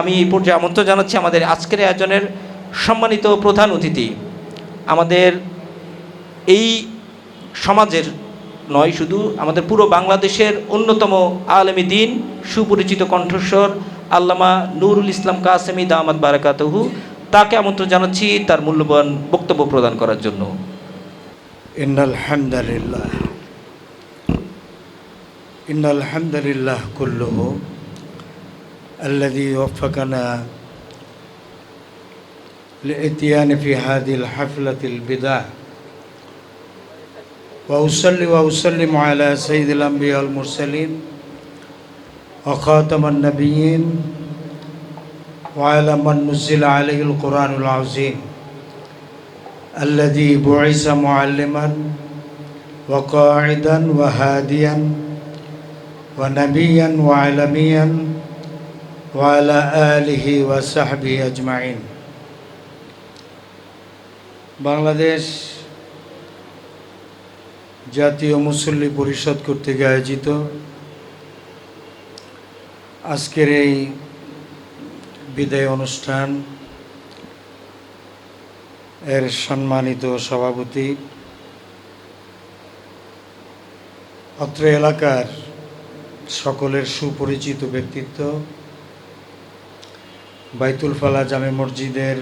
আমি এই পর্যায়ে আমন্ত্রণ জানাচ্ছি আমাদের আজকের আয়োজনের সম্মানিত প্রধান অতিথি। আমাদের এই সমাজের নয়, শুধু আমাদের পুরো বাংলাদেশের অন্যতম আলমী দিন, সুপরিচিত কণ্ঠস্বর, আল্লামা নুরুল ইসলাম কাসেমি দামাদ বারাকাতহু, তাকে আমন্ত্রণ জানাচ্ছি তার মূল্যবান বক্তব্য প্রদান করার জন্য। ইন্নাল হামদালিল্লাহ। ইন্নাল কুল্লহ। الذي وفقنا للإتيان في هذه الحفلة البداء وأصلي وأسلم على سيد الأنبياء والمرسلين وخاتم النبيين وعلى من نزل عليه القرآن العظيم الذي بعث معلما وقاعدا وهاديا ونبيا وعلميا وعلى آله وصحبه أجمعين বাংলাদেশ জাতীয় মুসল্লি পরিষদ কর্তৃক আয়োজিত আজকের এই বিদায় অনুষ্ঠান এর সম্মানিত সভাপতি অত্র এলাকার সকলের সুপরিচিত ব্যক্তিত্ব বাইতুল ফালা জামে মসজিদের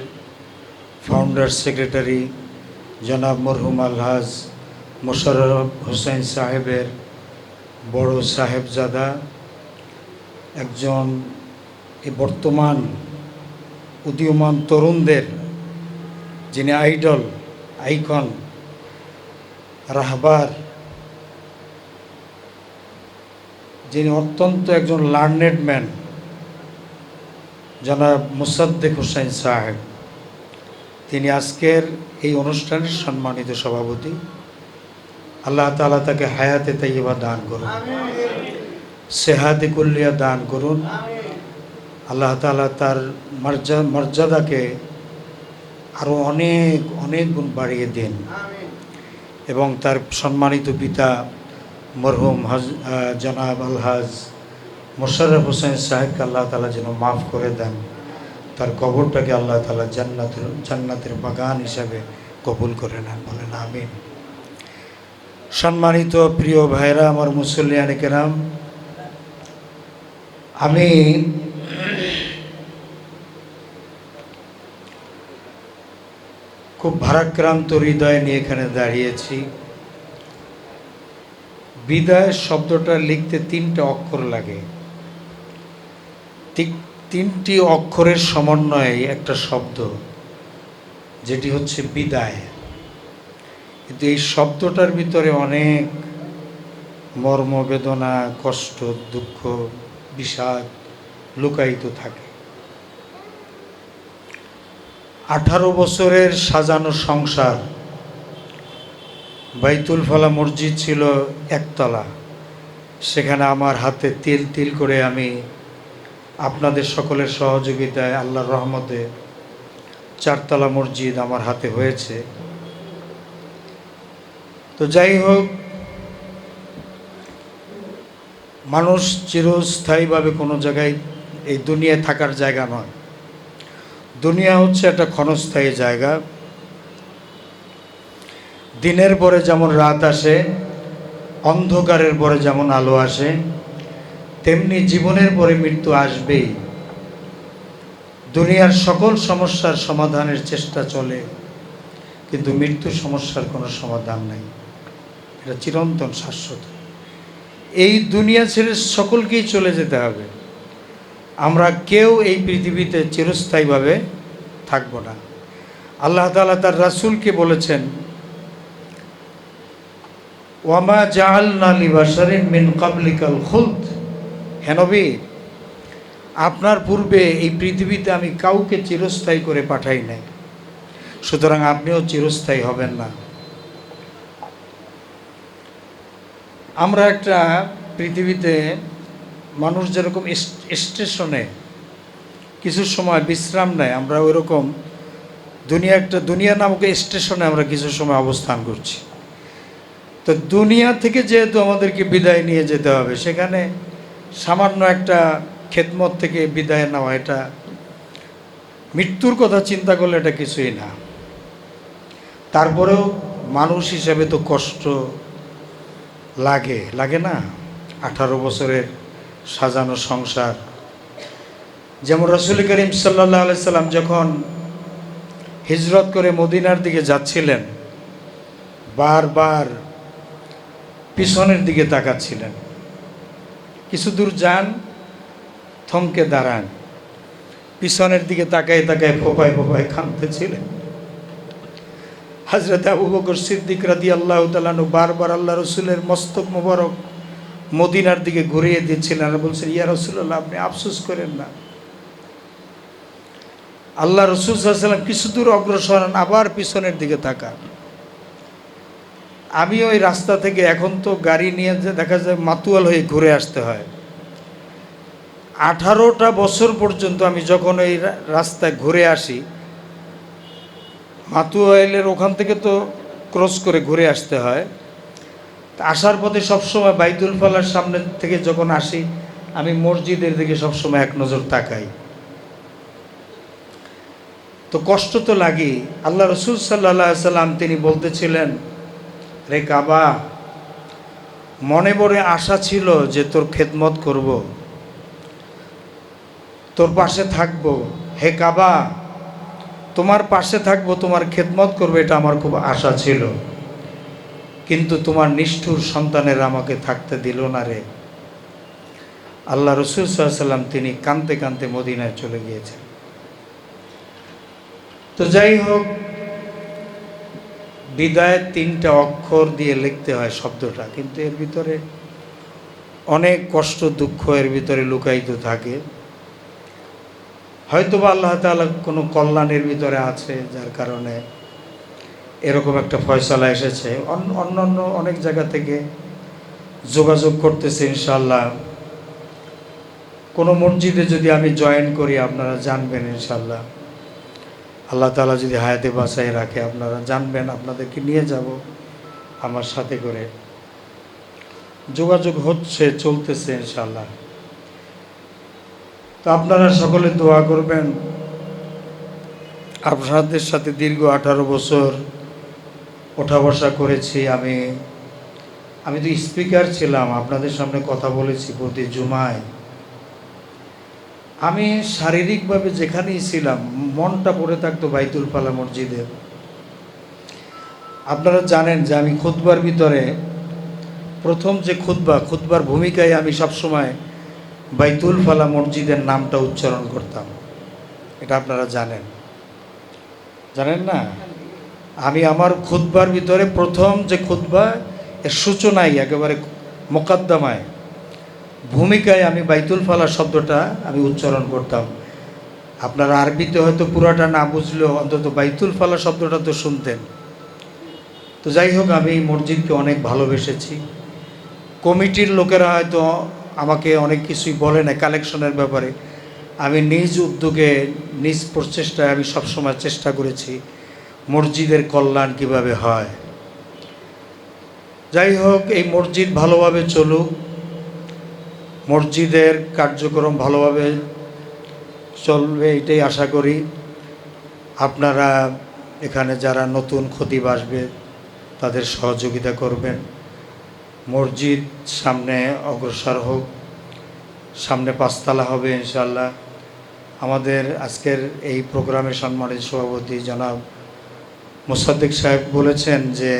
ফাউন্ডার সেক্রেটারি জনাব মরহুম আলহাজ, মোশাররফ হোসেন সাহেবের বড় সাহেবজাদা, একজন এ বর্তমান উদীয়মান তরুণদের, যিনি আইডল, আইকন, রাহবার, যিনি অত্যন্ত একজন লার্নেড ম্যান জনাব মুসাদ্দেক হোসেন সাহেব। তিনি আজকের এই অনুষ্ঠানের সম্মানিত সভাপতি। আল্লাহ তালা তাকে হায়াতে তাইবা দান করুন। সেহাতে কুল্লিয়া দান করুন। আল্লাহ তালা তার মর্যা- মর্যাদাকে আরও অনেক অনেক গুণ বাড়িয়ে দিন। এবং তার সম্মানিত পিতা মরহুম হজ জনাব আলহাজ মোশাররফ হোসেন সাহেবকে আল্লাহ তালা যেন মাফ করে দেন, তার কবরটাকে আল্লাহ তালা জান্নাতের জান্নাতের বাগান হিসাবে কবুল করে নেন। বলেন, আমিন। সম্মানিত প্রিয় ভাইরা, আমার মুসল্লিয়ানি কেরাম, আমি খুব ভারাক্রান্ত হৃদয় নিয়ে এখানে দাঁড়িয়েছি। বিদায় শব্দটা লিখতে তিনটা অক্ষর লাগে। তিনটি অক্ষরের সমন্বয়ে একটা শব্দ, যেটি হচ্ছে বিদায়। কিন্তু এই শব্দটার ভিতরে অনেক মর্ম বেদনা, কষ্ট, দুঃখ, বিষাদ লুকায়িত থাকে। আঠারো বছরের সাজানো সংসার, বাইতুল ফালা মসজিদ ছিল একতলা। সেখানে আমার হাতে তিল তিল করে আমি আপনাদের সকলের সহযোগিতায় আল্লাহর রহমতে চারতলা মসজিদ আমার হাতে হয়েছে। তো যাই হোক, মানুষ চিরস্থায়ীভাবে কোনো জায়গায় এই দুনিয়ায় থাকার জায়গা নয়। দুনিয়া হচ্ছে একটা ক্ষণস্থায়ী জায়গা। দিনের পরে যেমন রাত আসে, অন্ধকারের পরে যেমন আলো আসে তেমনি জীবনের পরে মৃত্যু আসবেই। দুনিয়ার সকল সমস্যার সমাধানের চেষ্টা চলে, কিন্তু মৃত্যু সমস্যার কোনো সমাধান নেই। এটা চিরন্তন শাশ্বত। এই দুনিয়া ছেড়ে সকলকেই চলে যেতে হবে। আমরা কেউ এই পৃথিবীতে চিরস্থায়ীভাবে থাকব না। আল্লাহ তাআলা তার রাসূলকে বলেছেন ওয়ামা জাআলনা লিবাশারিন মিন কাবলিকাল খুলদ। হে নবী, আপনার পূর্বে এই পৃথিবীতে আমি কাউকে চিরস্থায়ী করে পাঠাই নাই। সুতরাং আপনিও চিরস্থায়ী হবেন না। আমরা একটা পৃথিবীতে মানুষ যেরকম স্টেশনে কিছু সময় বিশ্রাম নেয়, আমরা ওইরকম দুনিয়া একটা, দুনিয়া নামক স্টেশনে আমরা কিছু সময় অবস্থান করছি। তো দুনিয়া থেকে যেহেতু আমাদেরকে বিদায় নিয়ে যেতে হবে, সেখানে সামান্য একটা খেদমত থেকে বিদায় নেওয়া, এটা মৃত্যুর কথা চিন্তা করলে এটা কিছুই না। তারপরেও মানুষ হিসেবে তো কষ্ট লাগে লাগে না? আঠারো বছরের সাজানো সংসার। যেমন রসুল করিম সাল্লাহ সাল্লাম যখন হিজরত করে মদিনার দিকে যাচ্ছিলেন, বারবার পিছনের দিকে তাকাচ্ছিলেন। কিছু দূর যান, থমকে দাঁড়ান। পিছনের দিকে তাকায় তাকায় ফোপায় ফোপায় কাঁদতেছিলেন। হাজরত আবু বকর সিদ্দিক রাদি আল্লাহ তালানু বারবার আল্লাহ রসুলের মস্তক মোবারক মদিনার দিকে ঘুরিয়ে দিচ্ছিলেন আর বলছেন, ইয়া রসুল্লাহ আপনি আফসোস করেন না। আল্লাহ রসুল কিছু দূর অগ্রসর আবার পিছনের দিকে তাকান। আমি ওই রাস্তা থেকে এখন তো গাড়ি নিয়ে যে দেখা যায় মাতুয়াল হয়ে ঘুরে আসতে হয়। আঠারোটা বছর পর্যন্ত আমি যখন ওই রাস্তায় ঘুরে আসি মাতুয়াইলের ওখান থেকে তো ক্রস করে ঘুরে আসতে হয়। আসার পথে সবসময় বাইতুল ফালার সামনে থেকে যখন আসি, আমি মসজিদের দিকে সবসময় এক নজর তাকাই। তো কষ্ট তো লাগে আল্লাহ রসুল সাল্লাহ সাল্লাম তিনি বলতেছিলেন রে কাবা, মনে বড়ে আশা ছিল যে তোর খেদমত করব। তোর পাশে থাকব। হে কাবা, তোমার পাশে থাকব, তোমার খেদমত করবে এটা আমার খুব আশা ছিল। কিন্তু তোমার নিষ্ঠুর সন্তানের আমাকে থাকতে দিল না রে। আল্লাহ রসুল সাল্লাম তিনি কানতে কানতে মদিনায় চলে গিয়েছেন। তো যাই হোক বিদায় তিনটা অক্ষর দিয়ে লিখতে হয় শব্দটা, কিন্তু এর ভিতরে অনেক কষ্ট, দুঃখ এর ভিতরে লুকায়িত থাকে। হয়তো বা আল্লাহ তাআলা কোনো কল্যাণের ভিতরে আছে, যার কারণে এরকম একটা ফয়সলা এসেছে। অন্য অন্য অনেক জায়গা থেকে যোগাযোগ করতেছে ইনশাল্লাহ কোনো মসজিদে যদি আমি জয়েন করি, আপনারা জানবেন ইনশাল্লাহ আল্লাহ তালা যদি হায়াতে বাসায় রাখে, আপনারা জানবেন, আপনাদেরকে নিয়ে যাব আমার সাথে করে। যোগাযোগ হচ্ছে, চলতেছে ইনশাল্লাহ তো আপনারা সকলে দোয়া করবেন। আপনাদের সাথে দীর্ঘ আঠারো বছর ওঠা বসা করেছি আমি। আমি তো স্পিকার ছিলাম, আপনাদের সামনে কথা বলেছি প্রতি জুমায়। আমি শারীরিকভাবে যেখানেই ছিলাম, মনটা পড়ে থাকতো বাইতুল ফালা মসজিদে। আপনারা জানেন যে আমি খুতবার ভিতরে প্রথম যে খুতবা, খুতবার ভূমিকায় আমি সবসময় বাইতুল ফালা মসজিদের নামটা উচ্চারণ করতাম। এটা আপনারা জানেন। জানেন না? আমি আমার খুতবার ভিতরে প্রথম যে খুতবা, এর সূচনায় একেবারে মোকাদ্দমায়। ভূমিকায় আমি বাইতুল ফালা শব্দটা আমি উচ্চারণ করতাম। আপনারা আরবিতে হয়তো পুরাটা না বুঝলেও অন্তত বাইতুল ফালা শব্দটা তো শুনতেন। তো যাই হোক, আমি এই মসজিদকে অনেক ভালোবেসেছি। কমিটির লোকেরা হয়তো আমাকে অনেক কিছুই বলে না কালেকশনের ব্যাপারে। আমি নিজ উদ্যোগে, নিজ প্রচেষ্টায় আমি সবসময় চেষ্টা করেছি মসজিদের কল্যাণ কীভাবে হয়। যাই হোক, এই মসজিদ ভালোভাবে চলুক। মসজিদের কার্যক্রম ভালোভাবে চলবে এটাই আশা করি। আপনারা এখানে যারা নতুন খতিব আসবে, তাদের সহযোগিতা করবেন। মসজিদ সামনে অগ্রসর হোক, সামনে পাঁচতলা হবে ইনশাল্লাহ আমাদের আজকের এই প্রোগ্রামের সম্মানিত সভাপতি জনাব মোসাদ্দেক সাহেব বলেছেন যে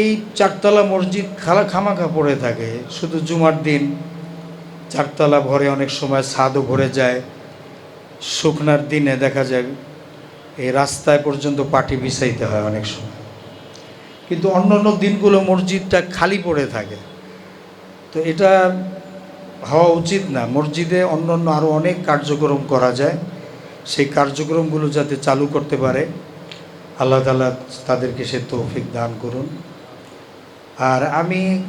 এই চারতলা মসজিদ খালা খামাখা পড়ে থাকে, শুধু জুমার দিন। চারতলা ভরে অনেক সময় ছাদও ভরে যায়। শুকনার দিনে দেখা যায়, এই রাস্তায় পর্যন্ত পাটি বিছাইতে হয় অনেক সময়। কিন্তু অন্য অন্য দিনগুলো মসজিদটা খালি পড়ে থাকে। তো এটা হওয়া উচিত না। মসজিদে অন্য অন্য আরও অনেক কার্যক্রম করা যায়। সেই কার্যক্রমগুলো যাতে চালু করতে পারে, আল্লাহ তালা তাদেরকে সে তৌফিক দান করুন। আর আমি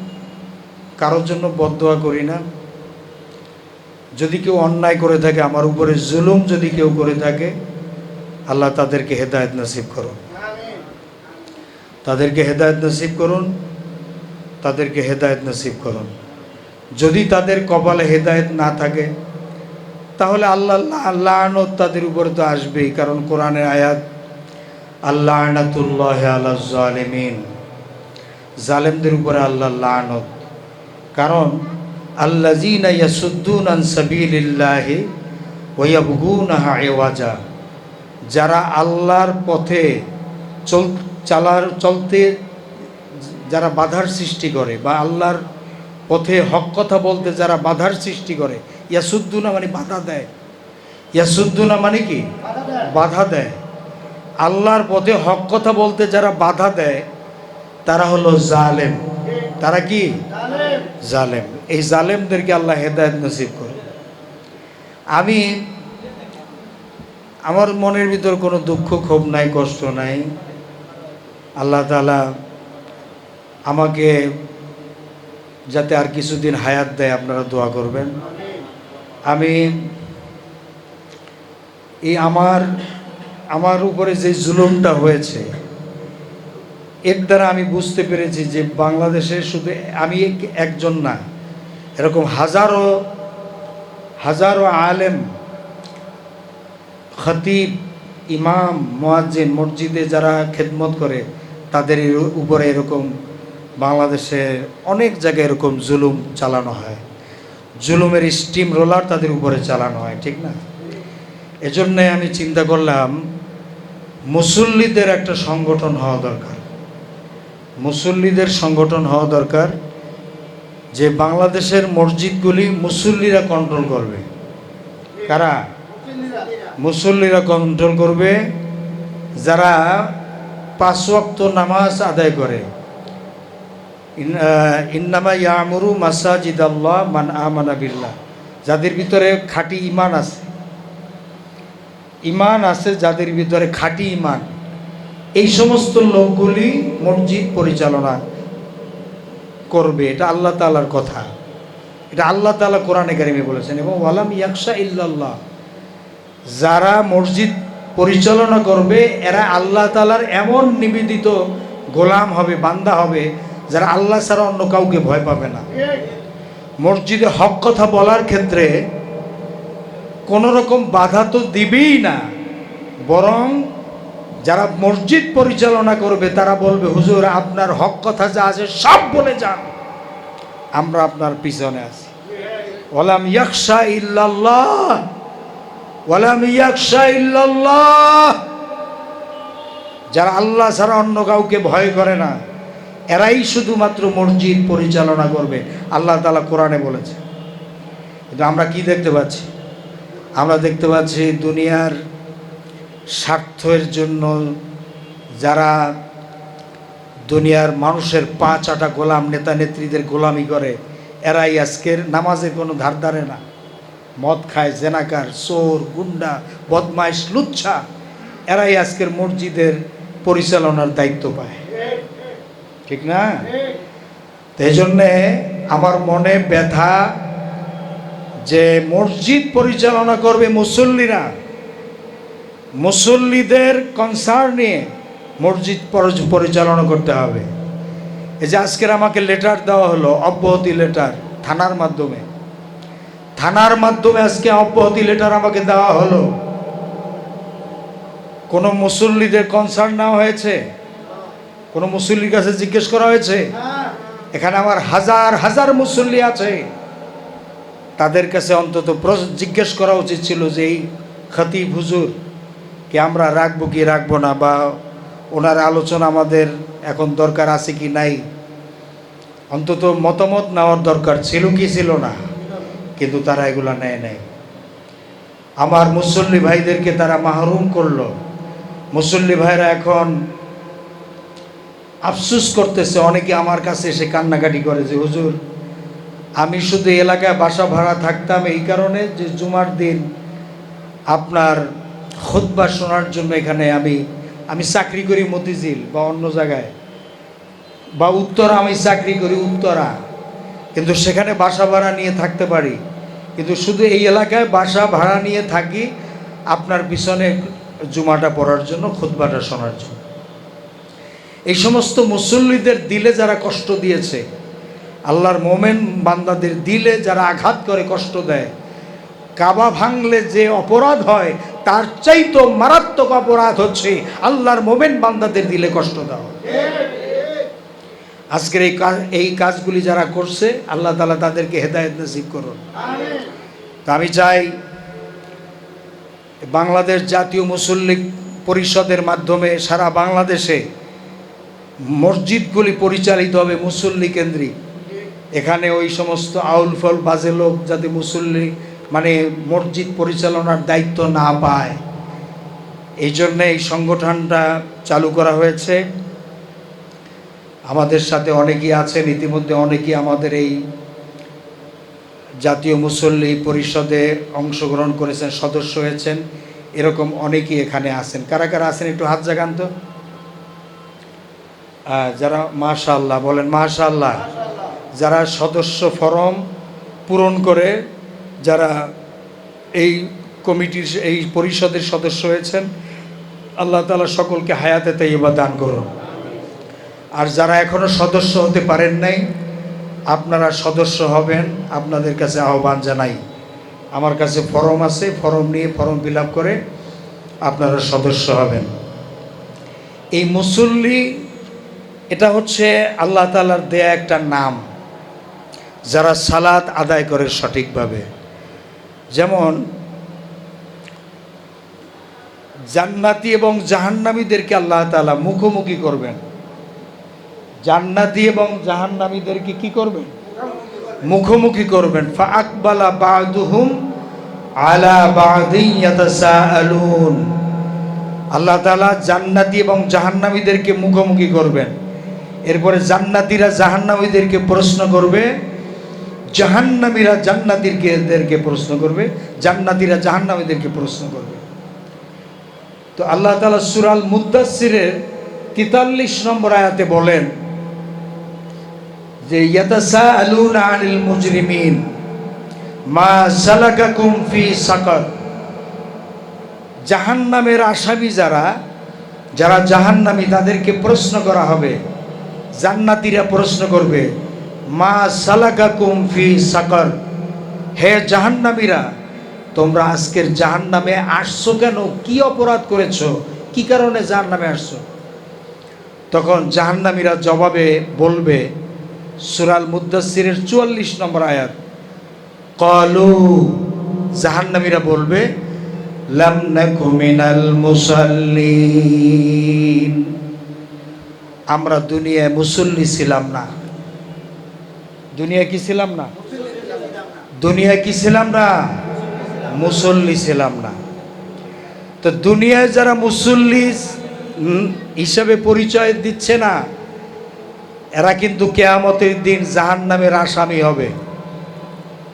কারোর জন্য বদদোয়া করি না। যদি কেউ অন্যায় করে থাকে, আমার উপরে জুলুম যদি কেউ করে থাকে, আল্লাহ তাদেরকে হেদায়ত নসিব করুন। তাদেরকে হেদায়ত নসিব করুন, তাদেরকে হেদায়ত নসিব করুন। যদি তাদের কপালে হেদায়েত না থাকে, তাহলে আল্লাহ লানত তাদের উপরে তো আসবেই, কারণ কোরআনের আয়াত আল্লাহ আনাতুল্লাহ আল্লাহ জালেমিন জালেমদের উপরে আল্লাহ লানত। কারণ আল্লাহ জিনা ইয়াসুদ্দুন আন সাবিলিল্লাহি ওয়াবগুনাহা এওয়াজা যারা আল্লাহর পথে চল চালার চলতে যারা বাধার সৃষ্টি করে বা আল্লাহর পথে হক কথা বলতে যারা বাধার সৃষ্টি করে ইয়াসুদ্দুনা মানে বাধা দেয়। ইয়াসুদ্দুনা মানে কি? বাধা দেয়। আল্লাহর পথে হক কথা বলতে যারা বাধা দেয় তারা হলো জালেম। তারা কি? জালেম। এই জালেমদেরকে আল্লাহ হেদায়ত নসিব করে। আমি আমার মনের ভিতর কোনো দুঃখ, ক্ষোভ নাই, কষ্ট নাই। আল্লাহ তালা আমাকে যাতে আর কিছুদিন হায়াত দেয়, আপনারা দোয়া করবেন। আমি এই আমার আমার উপরে যে জুলুমটা হয়েছে এর দ্বারা আমি বুঝতে পেরেছি যে বাংলাদেশে শুধু আমি এক- একজন না, এরকম হাজারো হাজারো আলেম, খতিব, ইমাম, মোয়াজ্জিন মসজিদে যারা খেদমত করে, তাদের উপরে এরকম বাংলাদেশে অনেক জায়গায় এরকম জুলুম চালানো হয়। জুলুমের স্টিম রোলার তাদের উপরে চালানো হয়, ঠিক না? এজন্যে আমি চিন্তা করলাম, মুসল্লিদের একটা সংগঠন হওয়া দরকার। মুসল্লিদের সংগঠন হওয়া দরকার, যে বাংলাদেশের মসজিদগুলি মুসল্লিরা কন্ট্রোল করবে। কারা? মুসল্লিরা কন্ট্রোল করবে, যারা পাঁচ ওয়াক্ত নামাজ আদায় করে। ইন্নামা ইয়ামুরু মাসাজিদ আল্লাহ মান আমানা বিল্লাহ। যাদের ভিতরে খাঁটি ইমান আছে। ইমান আছে যাদের ভিতরে খাঁটি ইমান এই সমস্ত লোকগুলি মসজিদ পরিচালনা করবে, এটা আল্লাহ তালার কথা। এটা আল্লাহ তালা কোরআনে কারিমে বলেছেন, এবং ওয়ালাম ইয়াকশা ইল্লাল্লাহ, যারা মসজিদ পরিচালনা করবে, এরা আল্লাহ তালার এমন নিবেদিত গোলাম হবে, বান্দা হবে, যারা আল্লাহ ছাড়া অন্য কাউকে ভয় পাবে না। মসজিদে হক কথা বলার ক্ষেত্রে কোনো রকম বাধা তো দিবেই না, বরং যারা মসজিদ পরিচালনা করবে, তারা বলবে, হুজুর, আপনার হক কথা যা আছে সব বলে যান। আমরা আপনার পিছনে আছি। ওলাম ইয়াকশা ইল্লাল্লাহ। ওয়ালাম ইয়াকশা ইল্লাল্লাহ। যারা আল্লাহ ছাড়া অন্য কাউকে ভয় করে না, এরাই শুধুমাত্র মসজিদ পরিচালনা করবে। আল্লাহ তালা কোরআনে বলেছে। কিন্তু আমরা কি দেখতে পাচ্ছি? আমরা দেখতে পাচ্ছি দুনিয়ার স্বার্থের জন্য যারা দুনিয়ার মানুষের পা চাটা গোলাম, নেতা নেত্রীদের গোলামি করে, এরাই আজকের নামাজে কোনো ধার ধারে না। মদ খায়, জেনাকার, চোর, গুন্ডা, বদমাইশ, লুচ্ছা, এরাই আজকের মসজিদের পরিচালনার দায়িত্ব পায়। ঠিক না? এই জন্যে আমার মনে ব্যথা যে মসজিদ পরিচালনা করবে মুসল্লিরা। মুসল্লিদের কনসার্ন নিয়ে মসজিদ পরিচালনা করতে হবে। এই যে আজকের আমাকে লেটার দেওয়া হলো, অব্যাহতি লেটার থানার মাধ্যমে। থানার মাধ্যমে আজকে অব্যাহতি লেটার আমাকে দেওয়া হলো। কোনো মুসল্লিদের কনসার্ন নেওয়া হয়েছে? কোনো মুসল্লির কাছে জিজ্ঞেস করা হয়েছে? এখানে আমার হাজার হাজার মুসল্লি আছে। তাদের কাছে অন্তত জিজ্ঞেস করা উচিত ছিল যে এই খতিব হুজুর কি আমরা রাখব কি রাখব না, বা ওনার আলোচনা আমাদের এখন দরকার আছে কি নাই? অন্তত মতামত নেওয়ার দরকার ছিল কি ছিল না, কিন্তু তারা এগুলা নেয় নাই। আমার মুসল্লি ভাইদেরকে তারা মাহরুম করল। মুসল্লি ভাইরা এখন আফসুস করতেছে, অনেকে আমার কাছে এসে কান্নাকাটি করে যে, হুজুর, আমি শুধু এলাকায় বাসা ভাড়া থাকতাম এই কারণে যে জুমার দিন আপনার খুতবা শোনার জন্য এখানে আমি আমি চাকরি করি মতিঝিল বা অন্য জায়গায়। বা উত্তরা আমি চাকরি করি উত্তরা। কিন্তু সেখানে বাসা ভাড়া নিয়ে থাকতে পারি। কিন্তু শুধু এই এলাকায় বাসা ভাড়া নিয়ে থাকি আপনার পিছনে জুমাটা পড়ার জন্য, খুতবাটা শোনার জন্য। এই সমস্ত মুসল্লিদের দিলে যারা কষ্ট দিয়েছে, আল্লাহর মোমেন বান্দাদের দিলে যারা আঘাত করে কষ্ট দেয়, কাবা ভাঙলে যে অপরাধ হয় তার চাইতো মারাত্মক অপরাধ হচ্ছে আল্লাহর মোমেন বান্দাদের দিলে কষ্ট দাও। আজকের এই কাজ এই কাজগুলি যারা করছে, আল্লাহ তালা তাদেরকে হেদায়ত নসিব করুন। তা আমি চাই বাংলাদেশ জাতীয় মুসল্লি পরিষদের মাধ্যমে সারা বাংলাদেশে মসজিদগুলি পরিচালিত হবে মুসল্লি কেন্দ্রিক। এখানে ওই সমস্ত আউল ফল বাজে লোক যাতে মুসল্লি মানে মসজিদ পরিচালনার দায়িত্ব না পায়। এই জন্যে এই সংগঠনটা চালু করা হয়েছে। আমাদের সাথে অনেকেই আছেন, ইতিমধ্যে অনেকেই আমাদের এই জাতীয় মুসল্লি পরিষদে অংশগ্রহণ করেছেন, সদস্য হয়েছেন। এরকম অনেকেই এখানে আছেন। কারা কারা আছেন একটু হাত জাগান তো? যারা মাশাল্লাহ বলেন মাশাল্লাহ যারা সদস্য ফরম পূরণ করে যারা এই কমিটির, এই পরিষদের সদস্য হয়েছেন, আল্লাহ তালা সকলকে হায়াতে তাইবা দান করুন। আর যারা এখনও সদস্য হতে পারেন নাই, আপনারা সদস্য হবেন, আপনাদের কাছে আহ্বান জানাই। আমার কাছে ফর্ম আছে, ফর্ম নিয়ে ফর্ম ফিল করে আপনারা সদস্য হবেন। এই মুসল্লি, এটা হচ্ছে আল্লাহ তালার দেয়া একটা নাম, যারা সালাত আদায় করে সঠিকভাবে। যেমন জান্নাতি এবং জাহান্নামীদেরকে আল্লাহ তাআলা মুখোমুখি করবেন। জান্নাতি এবং জাহান্নামীদেরকে কি করবেন? মুখোমুখি করবেন। ফা আকবালা বাদুহুম আলা বাদিন আল্লাহ তাআলা জান্নাতি এবং জাহান্নামীদেরকে মুখোমুখি করবেন। এরপরে জান্নাতীরা জাহান্নামীদেরকে প্রশ্ন করবে জাহান্নামীরা জান্নাতীরকে প্রশ্ন করবে, জান্নাতীরা জাহান্নামীদেরকে প্রশ্ন করবে। তো আল্লাহ তাআলা সুরাল মুদ্দাসসিরের তেতাল্লিশ নম্বর আয়াতে বলেন যে ইয়াতাসা আলুন আনিল মুজরিমিন, মা সালাকাকুম ফি সাকার। জাহান্নামের আসামি যারা যারা জাহান্নামী, তাদেরকে প্রশ্ন করা হবে, জান্নাতীরা প্রশ্ন করবে মা সালাকা কুমফি সাকার। হে জাহান্নামীরা, তোমরা আজকের জাহান্নামে আসছো কেন? কি অপরাধ করেছ? কি কারণে জাহান্নামে আসছো? তখন জাহান্নামীরা জবাবে বলবে, সুরাল মুদাসিরের চুয়াল্লিশ নম্বর আয়াত, কলু, জাহান্নামীরা বলবে আমরা দুনিয়ায় মুসল্লি ছিলাম না। দুনিয়া কি ছিলাম না? দুনিয়া কি ছিলাম না? মুসল্লি ছিলাম না। তো দুনিয়ায় যারা মুসল্লি হিসাবে পরিচয় দিচ্ছে না, এরা কিন্তু কেয়ামতের দিন জাহান নামের আসামি হবে।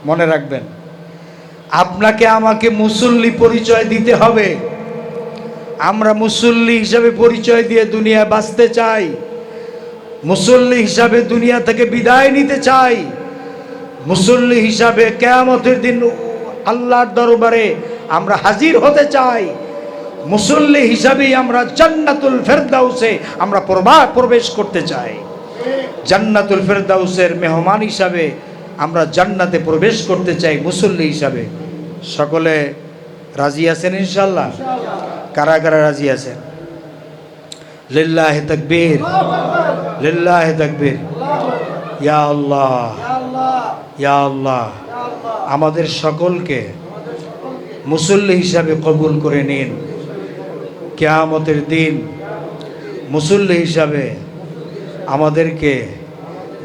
মনে রাখবেন, আপনাকে আমাকে মুসল্লি পরিচয় দিতে হবে। আমরা মুসল্লি হিসাবে পরিচয় দিয়ে দুনিয়ায় বাঁচতে চাই। মুসল্লি হিসাবে দুনিয়া থেকে বিদায় নিতে চাই। মুসল্লি হিসাবে কেয়ামতের দিন আল্লাহর দরবারে আমরা হাজির হতে চাই। মুসল্লি হিসাবেই আমরা জান্নাতুল ফেরদাউসে আমরা প্রবা- প্রবেশ করতে চাই। জান্নাতুল ফেরদাউসের মেহমান হিসাবে আমরা জান্নাতে প্রবেশ করতে চাই মুসল্লি হিসাবে। সকলে রাজি আছেন ইনশাল্লাহ কারা কারা রাজি আছেন? লিল্লাহ তকবীর। লিল্লাহ তকবীর। ইয়া আল্লাহ। ইয়া আল্লাহ। আমাদের সকলকে মুসল্লি হিসাবে কবুল করে নিন। কেয়ামতের দিন মুসল্লি হিসাবে আমাদেরকে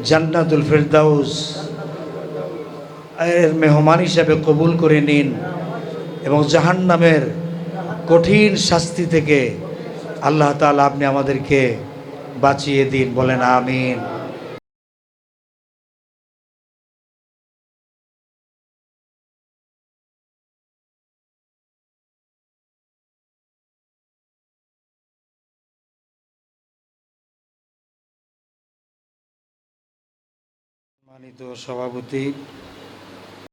জান্নাতুল ফেরদাউস এর মেহমান হিসাবে কবুল করে নিন এবং জাহান্নামের কঠিন শাস্তি থেকে আল্লাহ তালা আপনি আমাদেরকে বাঁচিয়ে দিন বলেন আমিন। সভাপতি